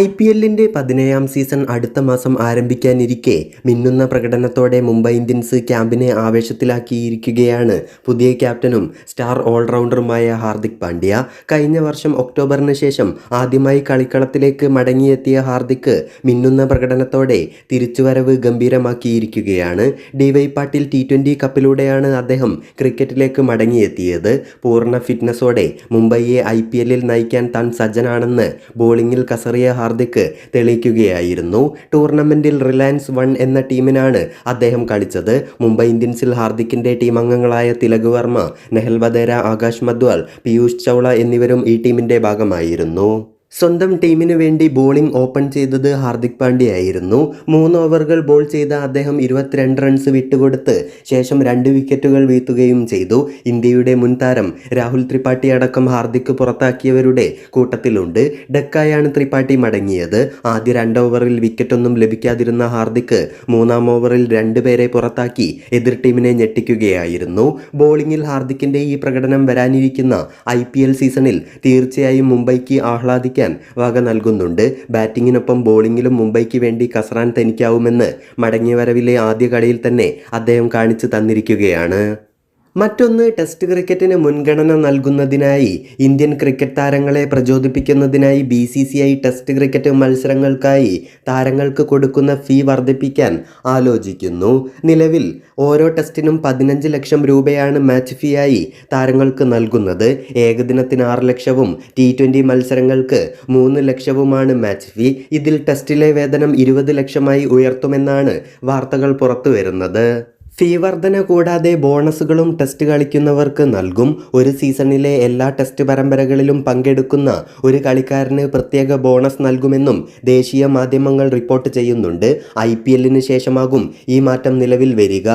I P എല്ലിന്റെ പതിനേഴാം season അടുത്ത മാസം ആരംഭിക്കാനിരിക്കെ മിന്നുന്ന പ്രകടനത്തോടെ മുംബൈ ഇന്ത്യൻസ് ക്യാമ്പിനെ ആവേശത്തിലാക്കിയിരിക്കുകയാണ് പുതിയ ക്യാപ്റ്റനും സ്റ്റാർ ഓൾറൗണ്ടറുമായ ഹാർദിക് പാണ്ഡ്യ. കഴിഞ്ഞ വർഷം ഒക്ടോബറിന് ശേഷം ആദ്യമായി കളിക്കളത്തിലേക്ക് മടങ്ങിയെത്തിയ ഹാർദിക് മിന്നുന്ന പ്രകടനത്തോടെ തിരിച്ചുവരവ് ഗംഭീരമാക്കിയിരിക്കുകയാണ്. D Y Patil T twenty കപ്പിലൂടെയാണ് അദ്ദേഹം ക്രിക്കറ്റിലേക്ക് മടങ്ങിയെത്തിയത്. പൂർണ ഫിറ്റ്നസോടെ മുംബൈയെ ഐ പി എല്ലിൽ നയിക്കാൻ താൻ സജ്ജനാണെന്ന് ബോളിംഗിൽ കസറിയ തെളിയിക്കുകയായിരുന്നു. ടൂർണമെന്റിൽ റിലയൻസ് വൺ എന്ന ടീമിനാണ് അദ്ദേഹം കളിച്ചത്. മുംബൈ ഇന്ത്യൻസിൽ ഹാർദിക്കിന്റെ ടീം അംഗങ്ങളായ തിലക് വർമ്മ നെഹൽ വദേര ആകാശ് മദ്വാൽ പീയൂഷ് ചൗള എന്നിവരും ഈ ടീമിന്റെ ഭാഗമായിരുന്നു. സ്വന്തം ടീമിനു വേണ്ടി ബോളിംഗ് ഓപ്പൺ ചെയ്തത് ഹാർദിക് പാണ്ഡ്യയായിരുന്നു. മൂന്ന് ഓവറുകൾ ബോൾ ചെയ്ത അദ്ദേഹം ഇരുപത്തിരണ്ട് റൺസ് വിട്ടുകൊടുത്ത് ശേഷം രണ്ട് വിക്കറ്റുകൾ വീഴ്ത്തുകയും ചെയ്തു. ഇന്ത്യയുടെ മുൻ താരം രാഹുൽ ത്രിപാഠി അടക്കം ഹാർദിക് പുറത്താക്കിയവരുടെ കൂട്ടത്തിലുണ്ട്. ഡക്കായാണ് ത്രിപാഠി മടങ്ങിയത്. ആദ്യ രണ്ട് ഓവറിൽ വിക്കറ്റൊന്നും ലഭിക്കാതിരുന്ന ഹാർദിക് മൂന്നാം ഓവറിൽ രണ്ടുപേരെ പുറത്താക്കി എതിർ ടീമിനെ ഞെട്ടിക്കുകയായിരുന്നു. ബോളിംഗിൽ ഹാർദിക്കിന്റെ ഈ പ്രകടനം വരാനിരിക്കുന്ന ഐ സീസണിൽ തീർച്ചയായും മുംബൈക്ക് ആഹ്ലാദിക്കാൻ വക നൽകുന്നുണ്ട്. ബാറ്റിങ്ങിനൊപ്പം ബോളിങ്ങിലും മുംബൈക്ക് വേണ്ടി കസറാൻ തനിക്കാവുമെന്ന് മടങ്ങിയവരവിലെ ആദ്യ കളിയിൽ തന്നെ അദ്ദേഹം കാണിച്ചു തന്നിരിക്കുകയാണ്. മറ്റൊന്ന് ടെസ്റ്റ് ക്രിക്കറ്റിന് മുൻഗണന നൽകുന്നതിനായി ഇന്ത്യൻ ക്രിക്കറ്റ് താരങ്ങളെ പ്രചോദിപ്പിക്കുന്നതിനായി B C C I test cricket മത്സരങ്ങൾക്കായി താരങ്ങൾക്ക് കൊടുക്കുന്ന ഫീ വർദ്ധിപ്പിക്കാൻ ആലോചിക്കുന്നു. നിലവിൽ ഓരോ ടെസ്റ്റിനും പതിനഞ്ച് ലക്ഷം രൂപയാണ് മാച്ച് ഫീയായി താരങ്ങൾക്ക് നൽകുന്നത്. ഏകദിനത്തിന് ആറ് ലക്ഷവും ടി ട്വന്റി മത്സരങ്ങൾക്ക് മൂന്ന് ലക്ഷവുമാണ് മാച്ച് ഫീ. ഇതിൽ ടെസ്റ്റിലെ വേതനം ഇരുപത് ലക്ഷമായി ഉയർത്തുമെന്നാണ് വാർത്തകൾ പുറത്തു വരുന്നത് ഫീ വർധന കൂടാതെ ബോണസുകളും ടെസ്റ്റ് കളിക്കുന്നവർക്ക് നൽകും. ഒരു സീസണിലെ എല്ലാ ടെസ്റ്റ് പരമ്പരകളിലും പങ്കെടുക്കുന്ന ഒരു കളിക്കാരന് പ്രത്യേക ബോണസ് നൽകുമെന്നും ദേശീയ മാധ്യമങ്ങൾ റിപ്പോർട്ട് ചെയ്യുന്നുണ്ട്. ഐ പി എല്ലിന് ശേഷമാകും ഈ മാറ്റം നിലവിൽ വരിക.